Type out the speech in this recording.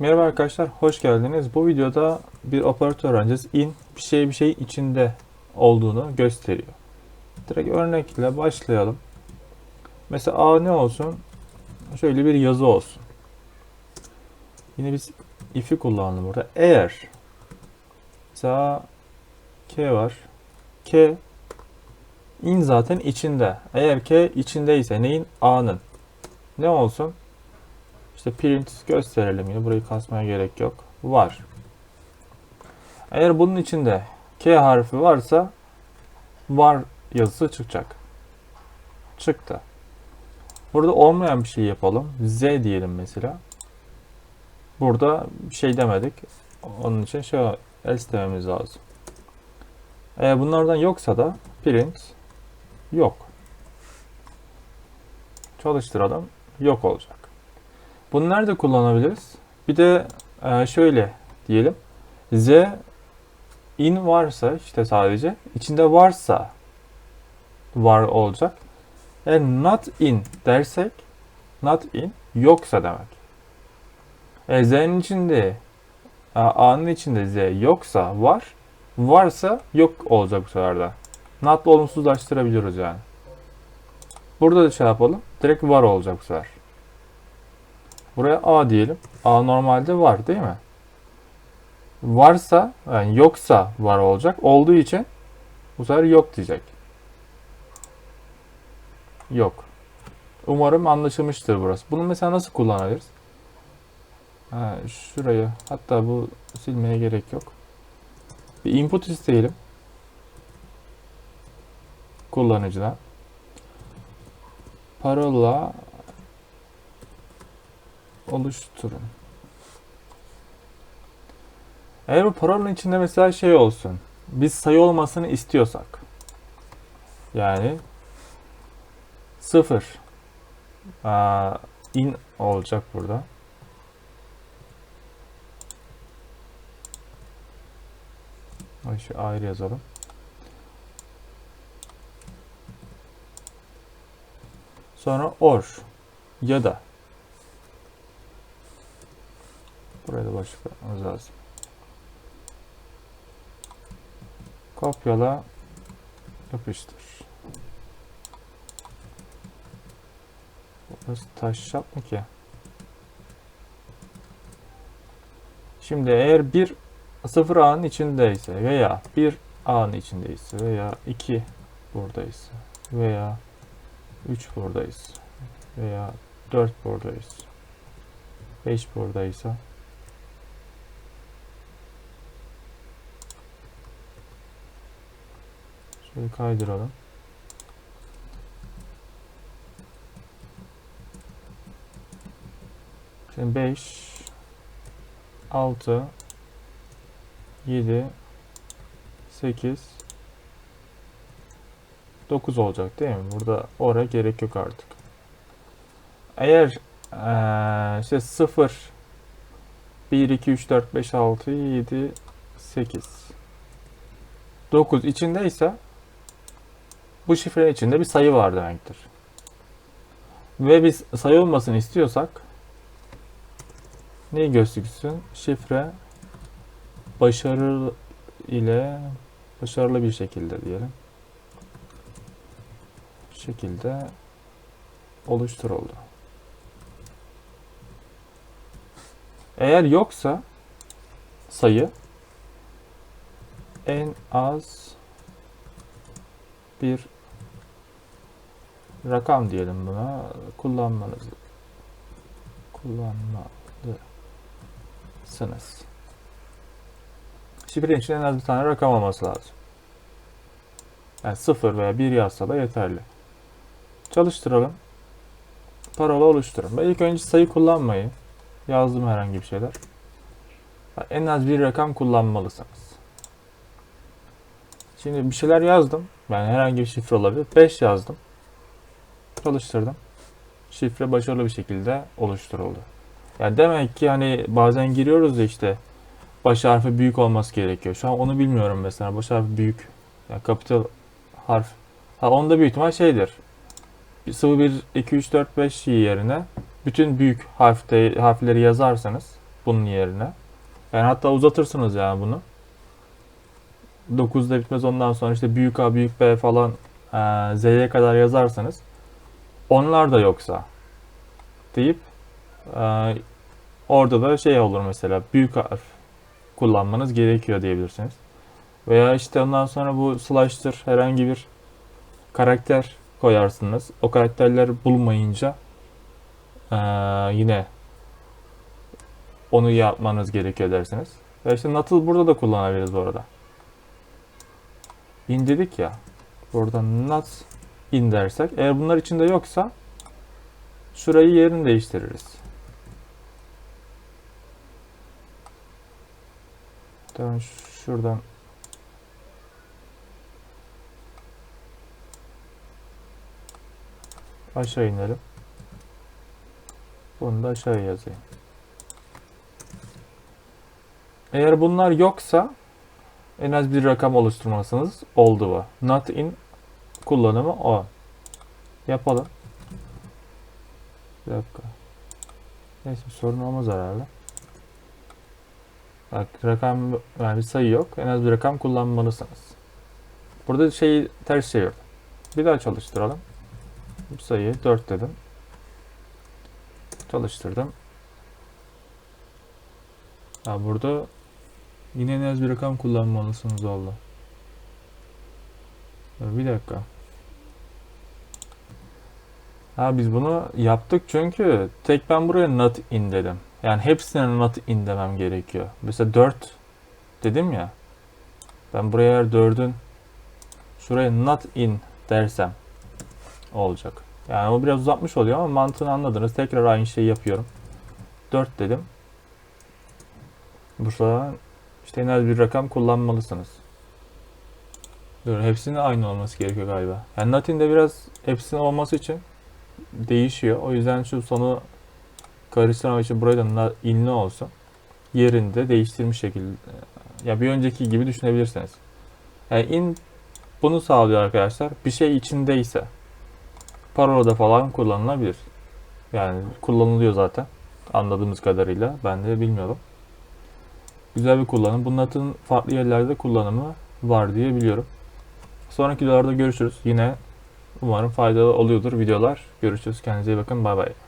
Merhaba arkadaşlar, hoş geldiniz. Bu videoda bir operatör öğreneceğiz. In bir şey bir şey içinde olduğunu gösteriyor. Direkt örnekle başlayalım. Mesela A ne olsun? Şöyle bir yazı olsun. Yine biz if'i kullanalım burada. Eğer mesela K var. K in zaten içinde. Eğer K içindeyse neyin? A'nın. Ne olsun? İşte print gösterelim yine. Burayı kasmaya gerek yok. Var. Eğer bunun içinde K harfi varsa var yazısı çıkacak. Çıktı. Burada olmayan bir şey yapalım. Z diyelim mesela. Burada bir şey demedik. Onun için şey else dememiz lazım. Eğer bunlardan yoksa da print yok. Çalıştıralım. Yok olacak. Bunu nerede kullanabiliriz? Bir de e, şöyle diyelim. Z in varsa işte sadece içinde varsa var olacak. Eğer not in dersek not in yoksa demek. E, Z'nin içinde A'nın içinde Z yoksa var varsa yok olacak bu sefer de. Not'la olumsuzlaştırabiliyoruz yani. Burada da şey yapalım. Direkt var olacak bu sefer. Buraya A diyelim. A normalde var değil mi? Varsa yani yoksa var olacak. Olduğu için bu sefer yok diyecek. Yok. Umarım anlaşılmıştır burası. Bunu mesela nasıl kullanabiliriz? Ha, şurayı hatta bu silmeye gerek yok. Bir input isteyelim. Kullanıcıdan. Parola oluşturun. Eğer bu parolanın içinde mesela şey olsun. Biz sayı olmasını istiyorsak. Yani sıfır aa, in olacak burada. Şu ayrı yazalım. Sonra or ya da Buraya da başlık yapmamız lazım. Kopyala, yapıştır. Burası taş yap mı ki? Şimdi eğer bir sıfır A'nın içindeyse veya bir A'nın içindeyse veya iki buradaysa veya 3 buradayız veya 4 buradayız 5 buradaysa Şöyle kaydıralım. Şimdi 5 6 7 8 9 olacak değil mi? Burada oraya gerek yok artık. Eğer ee, işte 0 1 2 3 4 5 6 7 8 9 içindeyse bu şifrenin içinde bir sayı var demektir. Ve biz sayı olmasını istiyorsak neyi gözüksün? Şifre başarı ile başarılı bir şekilde diyelim. Bu şekilde oluşturuldu. Eğer yoksa sayı en az bir rakam diyelim buna kullanmanız kullanmalısınız. Şifrenin için en az bir tane rakam olması lazım. Yani 0 veya 1 yazsa da yeterli. Çalıştıralım. Parola oluşturun. Ben ilk önce sayı kullanmayı yazdım herhangi bir şeyler. En az bir rakam kullanmalısınız. Şimdi bir şeyler yazdım. Yani herhangi bir şifre olabilir. 5 yazdım. Çalıştırdım. Şifre başarılı bir şekilde oluşturuldu. Yani demek ki hani bazen giriyoruz da işte baş harfi büyük olması gerekiyor. Şu an onu bilmiyorum mesela. Baş harfi büyük. Yani kapital harf. Ha onda büyük ihtimal şeydir. 0 1 2 3 4 5 yerine bütün büyük harfte, harfleri yazarsanız bunun yerine. Yani hatta uzatırsınız yani bunu. 9'da bitmez ondan sonra işte büyük A büyük B falan e, Z'ye kadar yazarsanız onlar da yoksa deyip e, orada da şey olur mesela büyük harf kullanmanız gerekiyor diyebilirsiniz. Veya işte ondan sonra bu slash'tır herhangi bir karakter koyarsınız. O karakterleri bulmayınca e, yine onu yapmanız gerekiyor dersiniz. Ve işte Natal burada da kullanabiliriz bu arada. In dedik ya. Burada not in dersek. Eğer bunlar içinde yoksa şurayı yerini değiştiririz. Tamam şuradan aşağı inelim. Bunu da aşağı yazayım. Eğer bunlar yoksa en az bir rakam oluşturmalısınız. Oldu bu. Not in kullanımı o. Yapalım. Bir dakika. Neyse sorun olmaz herhalde. Bak rakam yani bir sayı yok. En az bir rakam kullanmalısınız. Burada şeyi ters çevirdim. Bir daha çalıştıralım. Bu sayıyı 4 dedim. Çalıştırdım. Ha burada yine en az bir rakam kullanmalısınız oldu. Bir dakika. Ha biz bunu yaptık çünkü tek ben buraya not in dedim. Yani hepsine not in demem gerekiyor. Mesela 4 dedim ya. Ben buraya eğer 4'ün şuraya not in dersem olacak. Yani o biraz uzatmış oluyor ama mantığını anladınız. Tekrar aynı şeyi yapıyorum. 4 dedim. Bu sefer işte en az bir rakam kullanmalısınız. Dur, hepsinin aynı olması gerekiyor galiba. Yani Latin'de biraz hepsinin olması için değişiyor. O yüzden şu sonu karıştırmak için buraya da na- inli olsun. Yerinde değiştirmiş şekilde. Ya bir önceki gibi düşünebilirsiniz. Yani in bunu sağlıyor arkadaşlar. Bir şey içindeyse parolada falan kullanılabilir. Yani kullanılıyor zaten. Anladığımız kadarıyla. Ben de bilmiyorum. Güzel bir kullanım. Bunun atın farklı yerlerde kullanımı var diye biliyorum. Sonraki videolarda görüşürüz. Yine umarım faydalı oluyordur videolar. Görüşürüz. Kendinize iyi bakın. Bay bay.